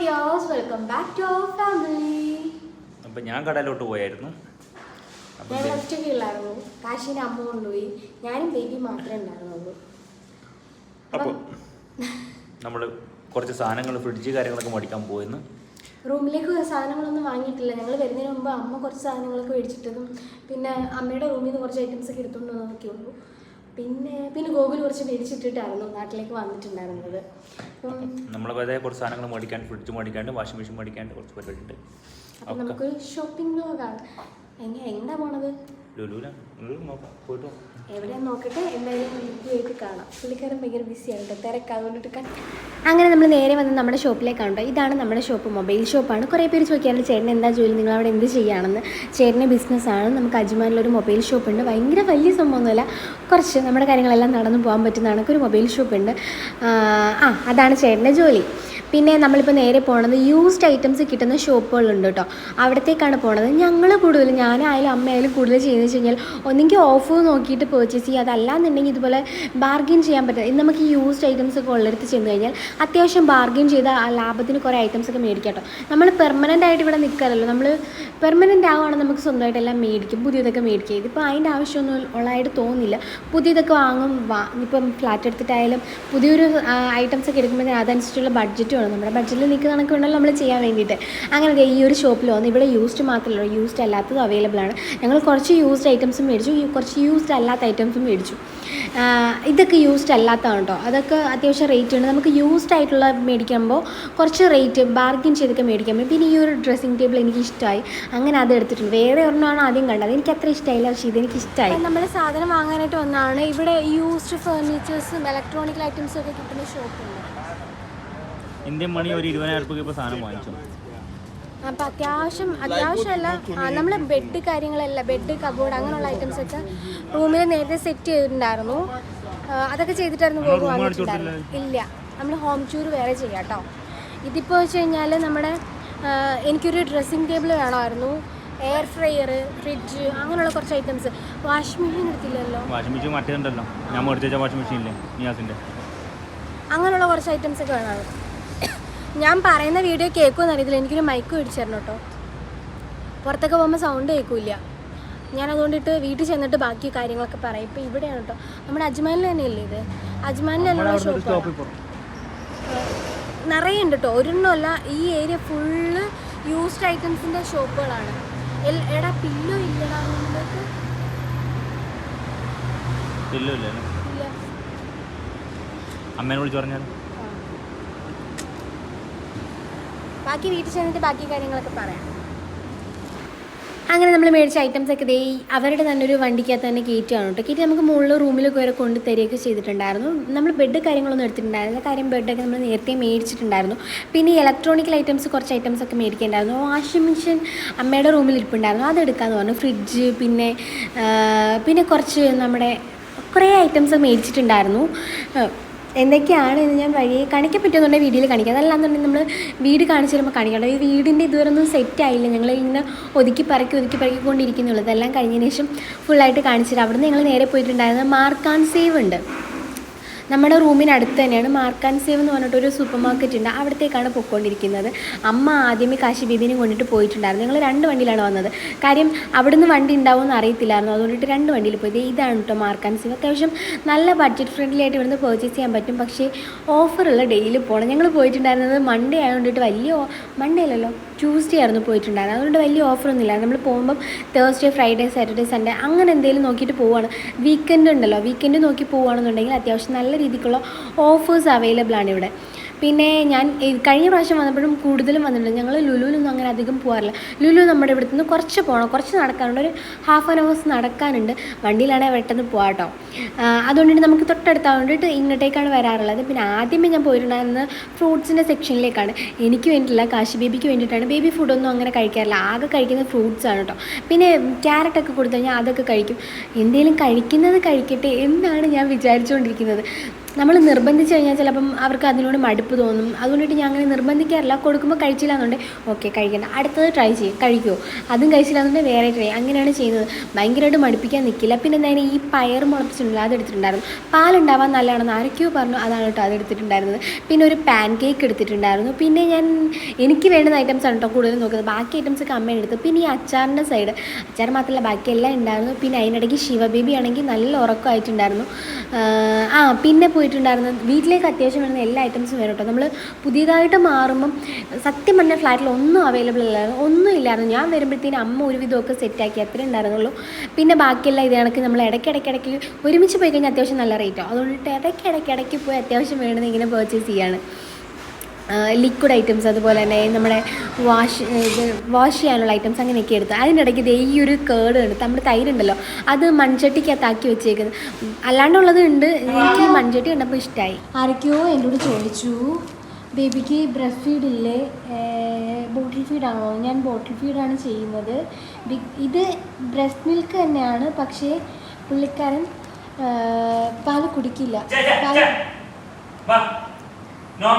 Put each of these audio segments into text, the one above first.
Dears welcome back to our family അപ്പോൾ ഞാൻ കടയിലോട്ട് പോയായിരുന്നു. ഞാൻ ഞങ്ങൾ ഒറ്റയ്ക്കുള്ളായിരുന്നു കാശിന്റെ അമ്മ കൊണ്ടുപോയി. ഞാനും ബേബി മാത്രമേ ഉണ്ടായിരുന്നുള്ളൂ. അപ്പോൾ നമ്മൾ കുറച്ച് സാധനങ്ങൾ ഫ്രിഡ്ജ് കാര്യങ്ങളൊക്കെ മേടിക്കാൻ പോയെന്ന്. റൂമിലേക്ക് സാധനങ്ങളൊന്നും വാങ്ങിയിട്ടില്ല. ഞങ്ങൾ വരുന്നതിന് മുമ്പ് അമ്മ കുറച്ച് സാധനങ്ങളൊക്കെ മേടിച്ചിട്ടതും പിന്നെ അമ്മയുടെ റൂമിൽ നിന്ന് കുറച്ച് ഐറ്റംസ് ഒക്കെ എടുത്തുകൊണ്ട് വന്നതൊക്കെ ഉള്ളൂ പിന്നെ പിന്നെ ഗോകുൽ കുറച്ച് മേടിച്ചിട്ടിട്ടായിരുന്നു നാട്ടിലേക്ക് വന്നിട്ടുണ്ടായിരുന്നത്. അപ്പം നമ്മൾ വെറുതെ കുറച്ച് സാധനങ്ങൾ മേടിക്കാൻ ഫ്രിഡ്ജ് മേടിക്കാണ്ട് വാഷിംഗ് മെഷീൻ മേടിക്കാണ്ട് കുറച്ച് പരിപാടി ഉണ്ട് അപ്പം നമുക്ക് നമുക്കൊരു ഷോപ്പിംഗ് വ്ലോഗാണ് എങ്ങനെ എങ്ങനെ പോണത്? ലുലുല ലുലു നോക്കാം പോയിട്ട്. എവിടെയാന്ന് നോക്കട്ടെ എന്തായാലും ഭയങ്കര ബിസി ആയിട്ട് തിരക്ക് അതുകൊണ്ടിട്ട് കാണാം അങ്ങനെ നമ്മൾ നേരെ വന്ന് നമ്മുടെ ഷോപ്പിലേക്ക് കേട്ടോ ഇതാണ് നമ്മുടെ ഷോപ്പ് മൊബൈൽ ഷോപ്പാണ് കുറേ പേര് ചോദിക്കാറുണ്ട് ചേട്ടൻ എന്താ ജോലി നിങ്ങൾ അവിടെ എന്ത് ചെയ്യുകയാണെന്ന് ചേട്ടന്റെ ബിസിനസ്സാണ് നമുക്ക് അജ്മാനിലൊരു മൊബൈൽ ഷോപ്പുണ്ട് ഭയങ്കര വലിയ സംഭവമൊന്നുമല്ല കുറച്ച് നമ്മുടെ കാര്യങ്ങളെല്ലാം നടന്നു പോകാൻ പറ്റുന്നതാണ് ഒരു മൊബൈൽ ഷോപ്പുണ്ട് ആ അതാണ് ചേട്ടന്റെ ജോലി പിന്നെ നമ്മളിപ്പോൾ നേരെ പോണത് യൂസ്ഡ് ഐറ്റംസ് കിട്ടുന്ന ഷോപ്പുകളുണ്ട് കേട്ടോ അവിടത്തേക്കാണ് പോണത്. ഞങ്ങൾ കൂടുതൽ ഞാനായാലും അമ്മയായാലും കൂടുതൽ ചെയ്യുന്നത് വെച്ച് കഴിഞ്ഞാൽ ഒന്നെങ്കിൽ ഓഫ് നോക്കിയിട്ട് പേർച്ചേസ് ചെയ്യുക. അതല്ലാന്നുണ്ടെങ്കിൽ ഇതുപോലെ ബാർഗിൻ ചെയ്യാൻ പറ്റും. നമുക്ക് യൂസ്ഡ് ഐറ്റംസ് ഒക്കെ ഉള്ളിടത്ത് ചെന്ന് കഴിഞ്ഞാൽ അത്യാവശ്യം ബാർഗിൻ ചെയ്ത ലാഭത്തിന് കുറേ ഐറ്റംസ് ഒക്കെ മേടിക്കാം കേട്ടോ നമ്മൾ പെർമനന്റ് ആയിട്ട് ഇവിടെ നിൽക്കാറല്ലോ നമ്മൾ പെർമനന്റ് ആവുകയാണെങ്കിൽ നമുക്ക് സ്വന്തമായിട്ട് എല്ലാം മേടിക്കും. പുതിയതൊക്കെ മേടിക്കുക. ഇതിപ്പോൾ അതിന്റെ ആവശ്യമൊന്നും ഉള്ളതായിട്ട് തോന്നുന്നില്ല. പുതിയതൊക്കെ വാങ്ങും. ഇപ്പം ഫ്ലാറ്റ് എടുത്തിട്ടായാലും പുതിയൊരു ഐറ്റംസ് ഒക്കെ എടുക്കുമ്പോൾ അതനുസരിച്ചുള്ള ബഡ്ജറ്റ് വേണം നമ്മുടെ ബഡ്ജറ്റിൽ കണക്ക് വേണമല്ലോ നമ്മൾ ചെയ്യാൻ വേണ്ടിയിട്ട്. അങ്ങനെ ഈ ഒരു ഷോപ്പിൽ വന്ന് ഇവിടെ യൂസ്ഡ് മാത്രമല്ല യൂസ്ഡ് അല്ലാത്തതും അവൈലബിൾ ആണ്. ഞങ്ങൾ കുറച്ച് യൂസ്ഡ് ഐറ്റംസും മേടിച്ചു. കുറച്ച് യൂസ്ഡ് അല്ലാത്ത ഐറ്റംസും മേടിച്ചു. ഇതൊക്കെ യൂസ്ഡ് അല്ലാത്തതാണ് കേട്ടോ അതൊക്കെ അത്യാവശ്യം റേറ്റ് ഉണ്ട്. നമുക്ക് യൂസ്ഡ് ആയിട്ടുള്ള മേടിക്കുമ്പോൾ കുറച്ച് റേറ്റ് ബാർഗിൻ ചെയ്തൊക്കെ മേടിക്കാൻ പിന്നെ ഈ ഒരു ഡ്രസ്സിങ് ടേബിൾ എനിക്ക് ഇഷ്ടമായി അങ്ങനെ അത് എടുത്തിട്ടുണ്ട്. വേറെ ഒരെണ്ണമാണ് ആദ്യം കണ്ടത്. എനിക്ക് അത്ര ഇഷ്ടമായില്ല പക്ഷേ ഇതെനിക്ക് ഇഷ്ടമായി നമ്മൾ സാധനം വാങ്ങാനായിട്ട് വന്നതാണ് ഇവിടെ യൂസ്ഡ് ഫേർണിച്ചേഴ്സും ഇലക്ട്രോണിക് ഐറ്റംസും ഒക്കെ കിട്ടുന്ന ഷോപ്പുണ്ട് ഇന്ത്യൻ മണി ഒരു ഇരുപതിനായിരം രൂപ ഇപ്പോൾ സാധനം വാങ്ങിച്ചു. അപ്പം അത്യാവശ്യം അത്യാവശ്യമല്ല. നമ്മൾ ബെഡ് കാര്യങ്ങളല്ല ബെഡ് കബോർഡ് അങ്ങനെയുള്ള ഐറ്റംസ് ഒക്കെ റൂമിൽ നേരത്തെ സെറ്റ് ചെയ്തിട്ടുണ്ടായിരുന്നു. അതൊക്കെ ചെയ്തിട്ടായിരുന്നു വാങ്ങിയിട്ടുണ്ടായിരുന്നു ഇല്ല. നമ്മൾ ഹോം ടൂർ വേറെ ചെയ്യാം കേട്ടോ ഇതിപ്പോൾ വെച്ച് കഴിഞ്ഞാൽ നമ്മുടെ എനിക്കൊരു ഡ്രസ്സിംഗ് ടേബിൾ വേണമായിരുന്നു. എയർ ഫ്രയർ ഫ്രിഡ്ജ് അങ്ങനെയുള്ള കുറച്ച് ഐറ്റംസ് വാഷിംഗ് മെഷീൻ എടുത്തില്ലല്ലോ? വാഷിംഗ് മെഷീൻ മറ്റേതുണ്ടല്ലോ. ഞാൻ മേടിച്ച വാഷിംഗ് നിയാസിന്റെ അങ്ങനെയുള്ള കുറച്ച് ഐറ്റംസ് ഒക്കെ വേണമായിരുന്നു. ഞാൻ പറയുന്ന വീഡിയോ കേൾക്കുമെന്ന് അറിയത്തില്ല. എനിക്കൊരു മൈക്ക് മേടിച്ചു തരണം കേട്ടോ. പുറത്തൊക്കെ പോകുമ്പോൾ സൗണ്ട് കേൾക്കില്ല. ഞാൻ അതുകൊണ്ടിട്ട് വീട്ടിൽ ചെന്നിട്ട് ബാക്കി കാര്യങ്ങളൊക്കെ പറയും. ഇപ്പം ഇവിടെയാണ് കേട്ടോ. നമ്മുടെ അജ്മാനിൽ തന്നെയല്ലേ ഇത്? അജ്മാനിലുള്ള ഷോപ്പ് നിറയെ ഉണ്ട് കേട്ടോ. ഒരെണ്ണമല്ല ഈ ഏരിയ ഫുള്ള് യൂസ്ഡ് ഐറ്റംസിന്റെ ഷോപ്പുകളാണ് എടാ പില്ലോ ഇല്ലടാ നിങ്ങൾക്ക്. ഇല്ല അമ്മേനെ വിളിച്ച് പറഞ്ഞാൽ ബാക്കി വീട്ടിൽ ചെന്നിട്ട് ബാക്കി കാര്യങ്ങളൊക്കെ പറയാം. അങ്ങനെ നമ്മൾ മേടിച്ച ഐറ്റംസ് ഒക്കെ ദേ അവരുടെ തന്നെ ഒരു വണ്ടിക്കകത്ത് തന്നെ കയറ്റുകയാണ് കേട്ടോ. കയറ്റി നമുക്ക് മുകളിൽ റൂമിലൊക്കെ വരെ കൊണ്ട് തരികയൊക്കെ ചെയ്തിട്ടുണ്ടായിരുന്നു. നമ്മൾ ബെഡ് കാര്യങ്ങളൊന്നും എടുത്തിട്ടുണ്ടായിരുന്നില്ല. കാര്യം ബെഡൊക്കെ നമ്മൾ നേരത്തെ മേടിച്ചിട്ടുണ്ടായിരുന്നു. പിന്നെ ഇലക്ട്രോണിക്കൽ ഐറ്റംസ് കുറച്ച് ഐറ്റംസ് ഒക്കെ മേടിക്കേണ്ടായിരുന്നു. വാഷിംഗ് മെഷീൻ അമ്മയുടെ റൂമിൽ ഇരിപ്പുണ്ടായിരുന്നു. അത് പറഞ്ഞു. ഫ്രിഡ്ജ് പിന്നെ പിന്നെ കുറച്ച് നമ്മുടെ കുറേ ഐറ്റംസ് മേടിച്ചിട്ടുണ്ടായിരുന്നു. എന്തൊക്കെയാണ് എന്ന് ഞാൻ വഴി കാണിക്കാൻ പറ്റുമെന്നുണ്ടെങ്കിൽ വീഡിയോയിൽ കാണിക്കാം. അതല്ലാന്നുണ്ടെങ്കിൽ നമ്മൾ വീട് കാണിച്ചു തരുമ്പോൾ കാണിക്കണം ഈ വീടിന്റെ ഇതുവരെ ഒന്നും സെറ്റ് ആയില്ല. ഞങ്ങൾ ഇങ്ങനെ ഒതുക്കി പറക്കി ഒതുക്കി പറക്കിക്കൊണ്ടിരിക്കുന്നുള്ളൂ. ഇതെല്ലാം കഴിഞ്ഞതിന് ശേഷം ഫുള്ളായിട്ട് കാണിച്ചു തരാം. അവിടുന്ന് ഞങ്ങൾ നേരെ പോയിട്ടുണ്ടായിരുന്നത് മാർക്കാൻ സേവ് ഉണ്ട്. നമ്മുടെ റൂമിനടുത്ത് തന്നെയാണ് മാർക്കാൻ സേവ് എന്ന് പറഞ്ഞിട്ടൊരു സൂപ്പർ മാർക്കറ്റ് ഉണ്ട്. അവിടത്തേക്കാണ് പൊയ്ക്കൊണ്ടിരിക്കുന്നത്. അമ്മ ആദ്യമേ കാശി ബീബിനെ കൊണ്ടിട്ട് പോയിട്ടുണ്ടായിരുന്നു. ഞങ്ങൾ രണ്ട് വണ്ടിയിലാണ് വന്നത്. കാര്യം അവിടുന്ന് വണ്ടി ഉണ്ടാവുമെന്ന് അറിയത്തില്ലായിരുന്നു. അതുകൊണ്ടിട്ട് രണ്ട് വണ്ടിയിൽ പോയത് ഇതാണ് കേട്ടോ മാർക്കാൻ സേവ്. അത്യാവശ്യം നല്ല ബഡ്ജറ്റ് ഫ്രണ്ട്ലി ആയിട്ട് ഇവിടുന്ന് പർച്ചേസ് ചെയ്യാൻ പറ്റും. പക്ഷേ ഓഫറുള്ള ഡെയിലി പോകണം ഞങ്ങൾ പോയിട്ടുണ്ടായിരുന്നത് മൺഡേ ആയതുകൊണ്ടിട്ട് വലിയ മൺഡേ അല്ലല്ലോ. ട്യൂസ്ഡേ ആയിരുന്നു പോയിട്ടുണ്ടായിരുന്നത്. അതുകൊണ്ട് വലിയ ഓഫറൊന്നും ഇല്ല നമ്മൾ പോകുമ്പം തേഴ്സ്ഡേ ഫ്രൈഡേ സാറ്റർഡേ സൺഡേ അങ്ങനെ എന്തെങ്കിലും നോക്കിയിട്ട് പോവുകയാണ് വീക്കെൻഡ് ഉണ്ടല്ലോ. വീക്കെൻഡ് നോക്കി പോവുകയാണെന്നുണ്ടെങ്കിൽ അത്യാവശ്യം നല്ല രീതിക്കുള്ള ഓഫേഴ്സ് അവൈലബിൾ ആണ് ഇവിടെ. പിന്നെ ഞാൻ കഴിഞ്ഞ പ്രാവശ്യം വന്നപ്പോഴും കൂടുതലും വന്നിട്ടുണ്ട്. ഞങ്ങൾ ലുലുവിലൊന്നും അങ്ങനെ അധികം പോകാറില്ല ലുലു നമ്മുടെ ഇവിടുത്തെ നിന്ന് കുറച്ച് പോകണം കുറച്ച് നടക്കാനുണ്ട്. ഒരു ഹാഫ് ആൻ അവേഴ്സ് നടക്കാനുണ്ട്. വണ്ടിയിലാണെങ്കിൽ പെട്ടെന്ന് പോകാട്ടോ കേട്ടോ അതുകൊണ്ടിട്ട് നമുക്ക് തൊട്ടടുത്താ വേണ്ടിയിട്ട് ഇങ്ങോട്ടേക്കാണ് വരാറുള്ളത്. പിന്നെ ആദ്യമേ ഞാൻ പോയിട്ടുണ്ടായിരുന്നത് ഫ്രൂട്ട്സിന്റെ സെക്ഷനിലേക്കാണ്. എനിക്ക് വേണ്ടിയിട്ടില്ല. കാശി ബേബിക്ക് വേണ്ടിയിട്ടാണ്. ബേബി ഫുഡൊന്നും അങ്ങനെ കഴിക്കാറില്ല. ആകെ കഴിക്കുന്നത് ഫ്രൂട്ട്സ് ആണ് കേട്ടോ പിന്നെ ക്യാരറ്റൊക്കെ കൊടുത്തു കഴിഞ്ഞാൽ അതൊക്കെ കഴിക്കും. എന്തെങ്കിലും കഴിക്കുന്നത് കഴിക്കട്ടെ എന്നാണ് ഞാൻ വിചാരിച്ചുകൊണ്ടിരിക്കുന്നത് നമ്മൾ നിർബന്ധിച്ച് കഴിഞ്ഞാൽ ചിലപ്പം അവർക്ക് അതിനോട് മടുപ്പ് തോന്നും. അതുകൊണ്ടിട്ട് ഞാൻ അങ്ങനെ നിർബന്ധിക്കാറില്ല. കൊടുക്കുമ്പോൾ കഴിച്ചില്ല എന്നുണ്ടെങ്കിൽ ഓക്കെ കഴിക്കണ്ട. അടുത്തത് ട്രൈ ചെയ്യും. കഴിക്കുമോ അതും കഴിച്ചില്ല എന്നുണ്ടെങ്കിൽ വേറെ ട്രൈ അങ്ങനെയാണ് ചെയ്യുന്നത്. ഭയങ്കരമായിട്ട് മടുപ്പിക്കാൻ നിൽക്കില്ല പിന്നെ എന്തായാലും ഈ പയർ മുളപ്പിച്ചിട്ടുണ്ടല്ലോ അത് എടുത്തിട്ടുണ്ടായിരുന്നു പാലുണ്ടാവാൻ നല്ലതാണെന്ന് ആരൊക്കെയോ പറഞ്ഞു. അതാണ് കേട്ടോ അത് എടുത്തിട്ടുണ്ടായിരുന്നത് പിന്നെ ഒരു പാൻ കേക്ക് എടുത്തിട്ടുണ്ടായിരുന്നു. പിന്നെ ഞാൻ എനിക്ക് വേണ്ടുന്ന ഐറ്റംസ് ആണ് കേട്ടോ കൂടുതലും നോക്കുന്നത്. ബാക്കി ഐറ്റംസ് ഒക്കെ അമ്മ എടുത്തു. പിന്നെ ഈ അച്ചാറിന്റെ സൈഡ് അച്ചാർ മാത്രമല്ല ബാക്കി എല്ലാം ഉണ്ടായിരുന്നു. പിന്നെ അതിനിടയ്ക്ക് ശിവബേബി ആണെങ്കിൽ നല്ല ഉറക്കമായിട്ടുണ്ടായിരുന്നു. ആ പിന്നെ പോയിട്ടുണ്ടായിരുന്നു വീട്ടിലേക്ക് അത്യാവശ്യം വരുന്ന എല്ലാ ഐറ്റംസും വരും കേട്ടോ നമ്മൾ പുതിയതായിട്ട് മാറുമ്പം സത്യം പറഞ്ഞ ഫ്ലാറ്റിൽ ഒന്നും അവൈലബിൾ അല്ലായിരുന്നു. ഒന്നും ഇല്ലായിരുന്നു. ഞാൻ വരുമ്പോഴത്തേനും അമ്മ ഒരു ഒരുവിധമൊക്കെ സെറ്റാക്കി അത്രേ ഉണ്ടായിരുന്നുള്ളൂ. പിന്നെ ബാക്കിയെല്ലാം ഇത് കണക്ക് നമ്മൾ ഇടയ്ക്കിടയ്ക്കിടയ്ക്ക് ഒരുമിച്ച് പോയി കഴിഞ്ഞാൽ അത്യാവശ്യം നല്ല റേറ്റാണ് അതുകൊണ്ട് ഇടയ്ക്കിടയ്ക്കിടയ്ക്ക് പോയി അത്യാവശ്യം വേണമെന്ന് ഇങ്ങനെ പർച്ചേസ് ചെയ്യാണ്. ലിക്വിഡ് ഐറ്റംസ് അതുപോലെ തന്നെ നമ്മുടെ വാഷ് ഇത് വാഷ് ചെയ്യാനുള്ള ഐറ്റംസ് അങ്ങനെയൊക്കെ എടുത്ത്. അതിനിടയ്ക്ക് ഇത് ഈ ഒരു കേട് ഉണ്ട് നമ്മുടെ തൈരുണ്ടല്ലോ അത് മൺചട്ടിക്കകത്താക്കി വെച്ചേക്കുന്നത് അല്ലാണ്ടുള്ളത് ഉണ്ട്. എനിക്ക് ഈ മൺചട്ടി കണ്ടപ്പോൾ ഇഷ്ടമായി ആരൊക്കെയോ എന്നോട് ചോദിച്ചു ബേബിക്ക് ബ്രസ്റ്റ് ഫീഡില്ലേ ഇല്ലേ? ബോട്ടിൽ ഫീഡാണോ ഞാൻ ബോട്ടിൽ ഫീഡാണ് ചെയ്യുന്നത്. ഇത് ബ്രസ്റ്റ് മിൽക്ക് തന്നെയാണ്. പക്ഷേ പുള്ളിക്കാരൻ പാൽ കുടിക്കില്ല. പാൽ വാ നോ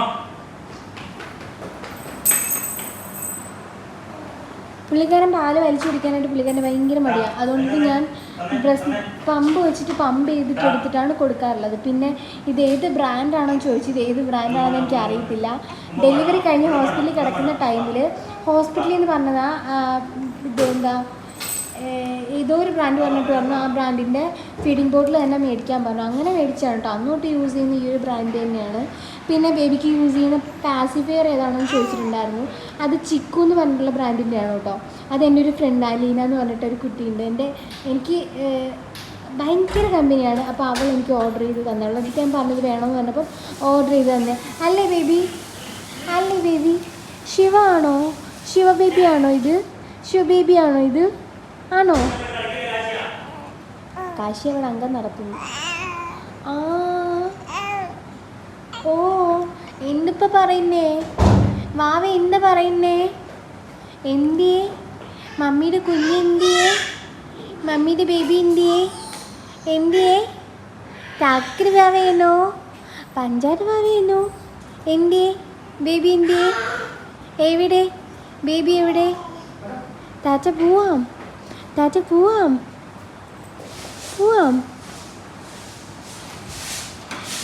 പുള്ളിക്കാരൻ പാൽ വലിച്ചു കുടിക്കാനായിട്ട് പുള്ളിക്കാരൻ ഭയങ്കര മടിയാണ് അതുകൊണ്ട് ഞാൻ ബ്രസ് പമ്പ് വെച്ചിട്ട് പമ്പ് ചെയ്തിട്ട് എടുത്തിട്ടാണ് കൊടുക്കാറുള്ളത്. പിന്നെ ഇത് ഏത് ബ്രാൻഡാണെന്ന് ചോദിച്ചു ഇത് ഏത് ബ്രാൻഡാണെന്ന് എനിക്ക് അറിയത്തില്ല. ഡെലിവറി കഴിഞ്ഞ് ഹോസ്പിറ്റലിൽ കിടക്കുന്ന ടൈമിൽ ഹോസ്പിറ്റലിൽ എന്ന് പറഞ്ഞതാ ഇത് എന്താ ഏതോ ഒരു ബ്രാൻഡ് പറഞ്ഞിട്ട് പറഞ്ഞു ആ ബ്രാൻഡിന്റെ ഫീഡിങ് ബോട്ടിൽ തന്നെ മേടിക്കാൻ പറഞ്ഞു. അങ്ങനെ മേടിച്ചാണ് കേട്ടോ അന്നോട്ട് യൂസ് ചെയ്യുന്ന ഈ ഒരു ബ്രാൻഡ് തന്നെയാണ്. പിന്നെ ബേബിക്ക് യൂസ് ചെയ്യുന്ന പാസിഫയർ ഏതാണെന്ന് ചോദിച്ചിട്ടുണ്ടായിരുന്നു. അത് ചിക്കു എന്ന് പറഞ്ഞിട്ടുള്ള ബ്രാൻഡിന്റെയാണ് കേട്ടോ അത് എന്റെ ഒരു ഫ്രണ്ട് അലീന എന്ന് പറഞ്ഞിട്ട് ഒരു കുട്ടിയുണ്ട്. എന്റെ എനിക്ക് ഭയങ്കര കമ്പനിയാണ്. അപ്പോൾ അവൾ എനിക്ക് ഓർഡർ ചെയ്ത് തന്നുള്ളൂ എനിക്ക് ഞാൻ പറഞ്ഞത് വേണമെന്ന് പറഞ്ഞപ്പോൾ ഓർഡർ ചെയ്ത് തന്നെ. അല്ലേ ബേബി അല്ലേ ബേബി ശിവ ആണോ? ശിവ ബേബി ആണോ ഇത്? ശിവ ബേബി ആണോ ഇത്? ആണോ? കാശി അവിടെ അംഗം നടത്തുന്നു. ആ. ഓ എന്തിപ്പ പറയുന്നേ. വാവ എന്ത് പറയുന്നേ. എന്തിയേ? മമ്മിയുടെ കുഞ്ഞ് എന്തിയേ? മമ്മിയുടെ ബേബി എന്തിയേ? എന്തിയേ? ചാക്കരി വാവയേനോ പഞ്ചാര വാവയേനോ എന്തിയേ? ബേബി എന്തിയേ? എവിടെ? ബേബി എവിടെ? താച്ച പോവാം. താച്ച പോവാം പോവാം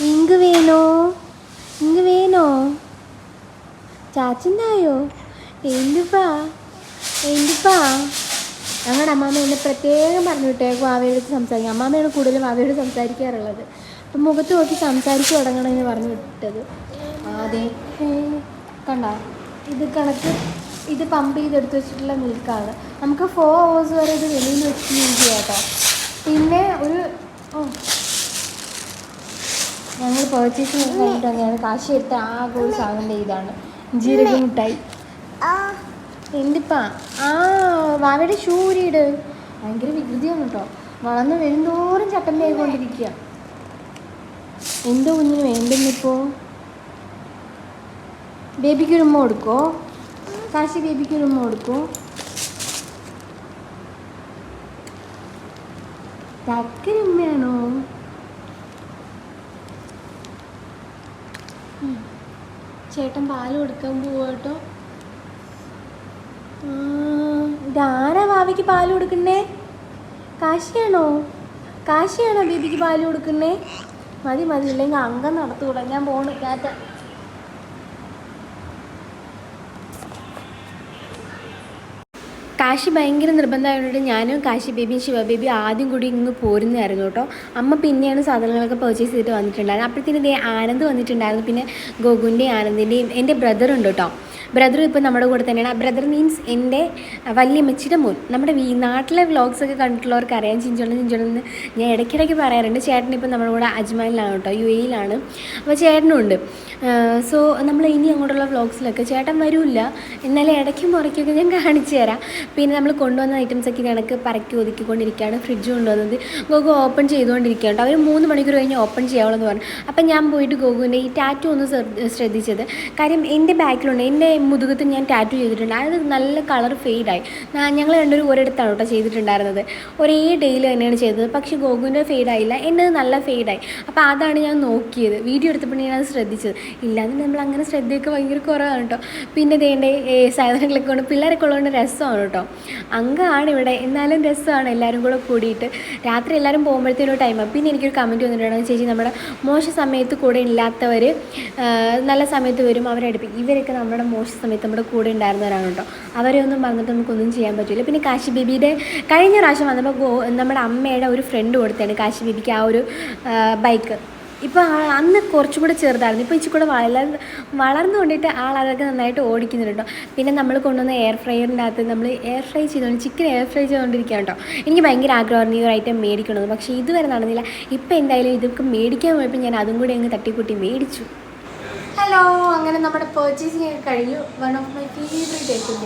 ഇങ്ക് വേണോ ഇങ്ക് വേണോ ചാച്ചണ്ടായോ എന്തുപ്പാ എന്തുപ്പാ ഞങ്ങളുടെ അമ്മാമ്മ എന്നെ പ്രത്യേകം പറഞ്ഞു വിട്ടേക്കും അവയോട് സംസാരിക്കും. അമ്മാമ്മയാണ് കൂടുതലും അവയോട് സംസാരിക്കാറുള്ളത്. അപ്പം മുഖത്ത് നോക്കി സംസാരിച്ചു തുടങ്ങണമെന്ന് പറഞ്ഞു വിട്ടത്. അതെ കണ്ട? ഇത് കണക്ക് ഇത് പമ്പ് ചെയ്തെടുത്ത് വെച്ചിട്ടുള്ള മിൽക്കാണ് നമുക്ക് ഫോർ ഹവേഴ്സ് വരെ ഇത് വെളിയിൽ വെച്ച് യൂസ് ചെയ്യാം കേട്ടോ പിന്നെ ഒരു ഓ. ഞങ്ങൾ പർച്ചേസ് കഴിഞ്ഞിട്ട് തന്നെയാണ് കാശി എടുത്ത ആകെ ഒരു സാധനം ഇതാണ് ജീരക മിഠായി. എന്തിപ്പാ? ആ വാവയുടെ ഷൂ ഊരിയിട് ഭയങ്കര വികൃതിയാണ് കേട്ടോ വളർന്ന് വരുന്തോറും ചട്ടം ചെയ്തുകൊണ്ടിരിക്കുക എന്തോ കുഞ്ഞിന് വേണ്ടുന്നിപ്പോ? ബേബിക്ക് ഉമ്മ കൊടുക്കോ കാശി ബേബിക്ക് ഒരു ഉമ്മ കൊടുക്കൂ. തക്കര ഉമ്മയാണോ? ചേട്ടൻ പാൽ കൊടുക്കാൻ പോവാട്ടോ ഇതാരാ ഭാവിക്ക് പാൽ കൊടുക്കുന്നേ? കാശിയാണോ? കാശിയാണോ ബേബിക്ക് പാൽ കൊടുക്കുന്നേ? മതി മതി. ഇല്ലെങ്കിൽ അംഗം നടത്തൂടാ. ഞാൻ പോണ്. കാറ്റ കാശി ഭയങ്കര നിർബന്ധമായതുകൊണ്ട് ഞാനും കാശി ബേബിയും ശിവ ബേബി ആദ്യം കൂടി ഇങ്ങ് പോരുന്നതായിരുന്നു കേട്ടോ. അമ്മ പിന്നെയാണ് സാധനങ്ങളൊക്കെ പർച്ചേസ് ചെയ്തിട്ട് വന്നിട്ടുണ്ടായിരുന്നത്. അപ്പോഴത്തേനും ഇതേ ആനന്ദ് വന്നിട്ടുണ്ടായിരുന്നു. പിന്നെ ഗോകുന്റെയും ആനന്ദിന്റെയും എന്റെ ബ്രദറുണ്ട് കേട്ടോ. ബ്രദർ ഇപ്പോൾ നമ്മുടെ കൂടെ തന്നെയാണ്. ബ്രദർ മീൻസ് എന്റെ വല്യമ്മച്ചിയുടെ മോൻ. നമ്മുടെ വീ നാട്ടിലെ വ്ളോഗ്സൊക്കെ കണ്ടിട്ടുള്ളവർക്ക് അറിയാം. ചിഞ്ചോളം ചിഞ്ചോളം എന്ന് ഞാൻ ഇടയ്ക്കിടയ്ക്ക് പറയാറുണ്ട്. ചേട്ടൻ ഇപ്പോൾ നമ്മുടെ കൂടെ അജ്മാനിലാണ് കേട്ടോ യു എയിലാണ്. അപ്പോൾ ചേട്ടനും ഉണ്ട് സോ നമ്മൾ ഇനി അങ്ങോട്ടുള്ള വ്ളോഗ്സിലൊക്കെ ചേട്ടൻ വരില്ല. എന്നാലും ഇടയ്ക്കും മുറയ്ക്കൊക്കെ ഞാൻ കാണിച്ചു തരാം. പിന്നെ നമ്മൾ കൊണ്ടുവന്ന ഐറ്റംസൊക്കെ കണക്ക് പറക്കി ഒതുക്കിക്കൊണ്ടിരിക്കുകയാണ്. ഫ്രിഡ്ജ് കൊണ്ടുവന്നത് ഗോഗു ഓപ്പൺ ചെയ്തുകൊണ്ടിരിക്കുകയാണ് അവർ മൂന്ന് മണിക്കൂർ കഴിഞ്ഞ് ഓപ്പൺ ചെയ്യാവുള്ളൂ പറഞ്ഞു. അപ്പം ഞാൻ പോയിട്ട് ഗോഗുവിന്റെ ഈ ടാറ്റു ഒന്ന് ശ്ര- ശ്രദ്ധിച്ചത്. കാര്യം എന്റെ ബാക്കിലുണ്ട് എന്റെ മുതുകത്ത് ഞാൻ ടാറ്റു ചെയ്തിട്ടുണ്ട്. അത് നല്ല കളർ ഫെയ്ഡായി ഞങ്ങൾ രണ്ടുപേരും ഒരിടത്താണ് കേട്ടോ ചെയ്തിട്ടുണ്ടായിരുന്നത്. ഒരേ ഡേയിൽ തന്നെയാണ് ചെയ്തത്. പക്ഷേ ഗോകുവിന്റെ ഫെയ്ഡായില്ല എന്റെ നല്ല ഫെയ്ഡായി അപ്പോൾ അതാണ് ഞാൻ നോക്കിയത്. വീഡിയോ എടുത്തപ്പോൾ ഞാൻ അത് ശ്രദ്ധിച്ചത്. ഇല്ലാതെ നമ്മൾ അങ്ങനെ ശ്രദ്ധയൊക്കെ ഭയങ്കര കുറവാണ് കേട്ടോ. പിന്നെ ദേണ്ടേ സാധനങ്ങളൊക്കെ കൊണ്ട് പിള്ളേരൊക്കെ ഉള്ളതുകൊണ്ട് രസമാണ് കേട്ടോ. അങ്കമാണ് ഇവിടെ. എന്നാലും രസമാണ് എല്ലാവരും കൂടെ കൂടിയിട്ട്. രാത്രി എല്ലാവരും പോകുമ്പോഴത്തേനും ടൈമാണ് പിന്നെ എനിക്കൊരു കമന്റ് വന്നിട്ടുണ്ടായിരുന്നു ചേച്ചി നമ്മുടെ മോശ സമയത്ത് കൂടെ ഇല്ലാത്തവർ നല്ല സമയത്ത് വരും. അവരെ അടുപ്പിക്കും. ഇവരൊക്കെ നമ്മുടെ മോശ സമയത്ത് നമ്മുടെ കൂടെ ഉണ്ടായിരുന്നവരാണ് കേട്ടോ. അവരെ ഒന്നും പറഞ്ഞിട്ട് നമുക്കൊന്നും ചെയ്യാൻ പറ്റില്ല. പിന്നെ കാശി ബേബിയുടെ കഴിഞ്ഞ പ്രാവശ്യം വന്നപ്പോൾ ഗോ നമ്മുടെ അമ്മയുടെ ഒരു ഫ്രണ്ട് കൊടുത്തതാണ് കാശി ബേബിക്ക് ആ ഒരു ബൈക്ക് ഇപ്പോൾ അന്ന് കുറച്ചും കൂടെ ചെറുതായിരുന്നു. ഇപ്പോൾ ഇച്ചിരി കൂടെ വളർ വളർന്നു കൊണ്ടിട്ട് ആൾ അതൊക്കെ നന്നായിട്ട് ഓടിക്കുന്നുണ്ട് കേട്ടോ. പിന്നെ നമ്മൾ കൊണ്ടുവന്ന എയർ ഫ്രയറിന്റെ അകത്ത് നമ്മൾ എയർ ഫ്രൈ ചെയ്തുകൊണ്ട് ചിക്കൻ എയർ ഫ്രൈ ചെയ്തുകൊണ്ടിരിക്കുക കേട്ടോ. എനിക്ക് ഭയങ്കര ആഗ്രഹമായിരുന്നു ഈ ഒരു ഐറ്റം മേടിക്കണമെന്ന്. പക്ഷേ ഇതുവരെ നടന്നില്ല. ഇപ്പോൾ എന്തായാലും ഇതൊക്കെ മേടിക്കാൻ പോയപ്പോൾ ഞാൻ അതും കൂടി അങ്ങ് തട്ടിക്കൂട്ടി മേടിച്ചു. ഹലോ അങ്ങനെ നമ്മുടെ പേർച്ചേസിങ് ഒക്കെ കഴിഞ്ഞു. One of my favourite item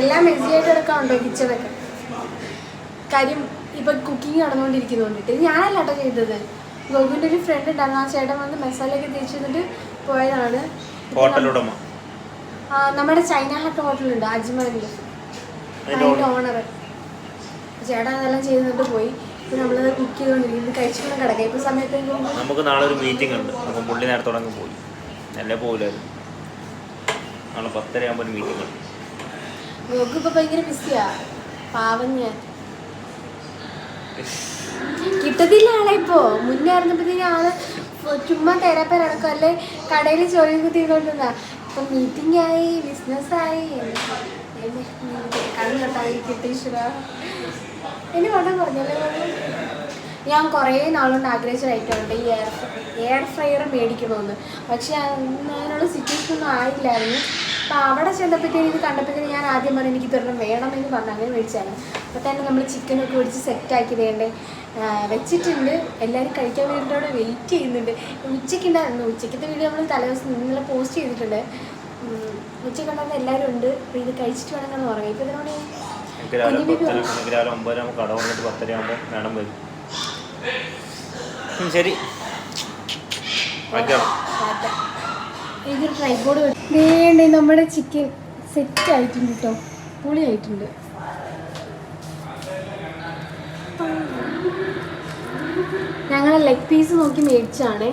എല്ലാം മെസ്സി ആയിട്ട് എടുക്കാറുണ്ടോ കിച്ചണൊക്കെ കാര്യം ഇപ്പൊ കുക്കിംഗ് നടന്നുകൊണ്ടിരിക്കുന്നതുകൊണ്ടിട്ട് ഇത് ഞാനല്ല കേട്ടോ ചെയ്തത്. ഗോകുവിന്റെ ഒരു ഫ്രണ്ട് ഉണ്ടായിരുന്നു. ആ ചേട്ടൻ വന്ന് മസാല തേച്ച് തന്നിട്ട് പോയതാണ്. നമ്മുടെ ചൈന ഹട്ട് ഹോട്ടലുണ്ട് അജ്മാനിൽ അതിന്റെ ഓണർ ചേട്ടൻ അതെല്ലാം ചെയ്തിട്ട് പോയി. നമ്മളത് കുക്ക് കിടക്കാം. ഇപ്പം സമയത്ത് നമുക്ക് നാളെ ഒരു മീറ്റിംഗ് ഉണ്ട്. അപ്പം പുള്ളി നേരത്തെ തുടങ്ങി പോയി. അല്ലേ പോകില്ല നാളെ പത്തര ആകുമ്പോൾ ഒരു മീറ്റിംഗ് ഉണ്ട്. ഇപ്പം ഭയങ്കര ബിസിയാ പാവം ഞാൻ. കിട്ടത്തില്ല ആളെ ഇപ്പോ. മുന്നേ ആയിരുന്നപ്പോഴത്തേക്കും ആൾ ചുമ്മാ തേരാപ്പേർ നടക്കും അല്ലെ? കടയിൽ ജോലി കുത്തിക്കൊണ്ടിരുന്ന ഇപ്പൊ മീറ്റിംഗ് ആയി ബിസിനസ് ആയി. കണ്ണു കട്ടായി. കിട്ടീശ്വര എന്നെ പറഞ്ഞല്ലേ ഞാൻ കുറേ നാളുകൊണ്ട് ആഗ്രഹിച്ച ഐറ്റമുണ്ട് ഈ എയർ എയർ ഫ്രയർ മേടിക്കണമെന്ന് പക്ഷേ അതിനുള്ള സിറ്റുവേഷൻ ഒന്നും ആയില്ലായിരുന്നു. അപ്പോൾ അവിടെ ചെന്നപ്പോഴത്തേക്കും ഇത് കണ്ടപ്പോഴത്തേക്കും ഞാൻ ആദ്യം പറഞ്ഞു എനിക്ക് ഇതൊരെണ്ണം വേണമെന്ന് പറഞ്ഞു അങ്ങനെ മേടിച്ചാണ് അപ്പോൾ തന്നെ നമ്മൾ ചിക്കനൊക്കെ മേടിച്ച് സെറ്റാക്കി തേണ്ടേ വെച്ചിട്ടുണ്ട്. എല്ലാവരും കഴിക്കാൻ വേണ്ടിയിട്ട് അവിടെ വെയിറ്റ് ചെയ്യുന്നുണ്ട്. ഉച്ചയ്ക്ക് ഉണ്ടായിരുന്നു ഉച്ചയ്ക്കത്തെ വീഡിയോ നമ്മൾ തലേദിവസം ഇന്നലെ പോസ്റ്റ് ചെയ്തിട്ടുണ്ട്. ഉച്ചയ്ക്ക് ഉണ്ടായിരുന്ന എല്ലാവരും ഉണ്ട്. അപ്പോൾ ഇത് കഴിച്ചിട്ട് വേണമെന്നാണ് പറയുന്നത് ഇപ്പോൾ ഇതിനോട് എനിക്ക് രാവിലെ പത്തര എനിക്ക് രാവിലെ ഒമ്പതര ആകുമ്പോൾ കട വന്നിട്ട് പത്തര ആകുമ്പോൾ വേണം വരും. ശരി. വേണ്ടേ നമ്മുടെ ചിക്കൻ സെറ്റ് ആയിട്ടുണ്ട് കേട്ടോ പൊളിയായിട്ടുണ്ട്. ഞങ്ങൾ ലെഗ് പീസ് നോക്കി മേടിച്ചാണേ.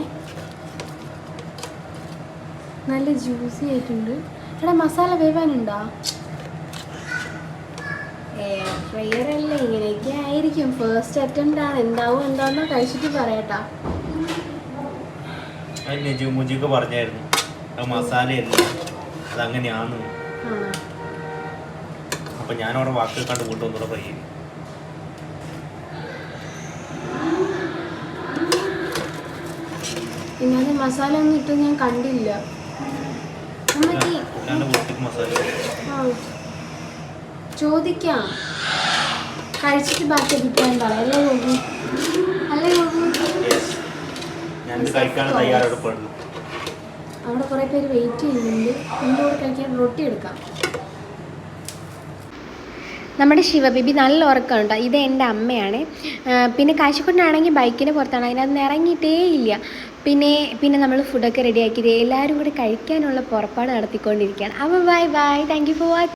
നല്ല ജ്യൂസി ആയിട്ടുണ്ട്. എടാ മസാല വേവാനുണ്ടോ? ഫ്രയർ അല്ലേ ഇങ്ങനെയൊക്കെ ആയിരിക്കും. ഫസ്റ്റ് അറ്റംപ്റ്റ് ആണ്. എന്താവും എന്താണെന്നോ കഴിച്ചിട്ട് പറയട്ടാ. നെജു മുജിക്ക് പറഞ്ഞായിരുന്നു. അത് മസാലയല്ല. അതങ്ങനെയാണ്. അപ്പൊ ഞാൻ അവിടെ വാക്കുകൾ കണ്ട് കൂട്ട് ഒന്നുകൂടെ ഫ്രൈ ചെയ്യും പിന്നെ മസാല ഒന്നും ഇട്ട് ഞാൻ കണ്ടില്ല. മസാല ചോദിക്കാം. കഴിച്ചിട്ട് ബാക്കി എത്തിക്കാണ്ടാണ് അല്ലേ ഗോപു അല്ലേ ഗോപു അവിടെ കുറെ പേര് വെയിറ്റ് ചെയ്യുന്നുണ്ട്. കൂടെ കഴിക്കാൻ റൊട്ടി എടുക്കാം. നമ്മുടെ ശിവബേബി നല്ല ഉറക്കം കേട്ടോ. ഇത് എന്റെ അമ്മയാണ്. പിന്നെ കാശിക്കുട്ടനാണെങ്കിൽ ബൈക്കിന് പുറത്താണ്. അതിനകത്ത് ഇറങ്ങിയിട്ടേ ഇല്ല. പിന്നെ പിന്നെ നമ്മൾ ഫുഡൊക്കെ റെഡിയാക്കിയത് എല്ലാവരും കൂടി കഴിക്കാനുള്ള പുറപ്പാട് നടത്തിക്കൊണ്ടിരിക്കുകയാണ്. അപ്പോൾ bye bye thank you for watching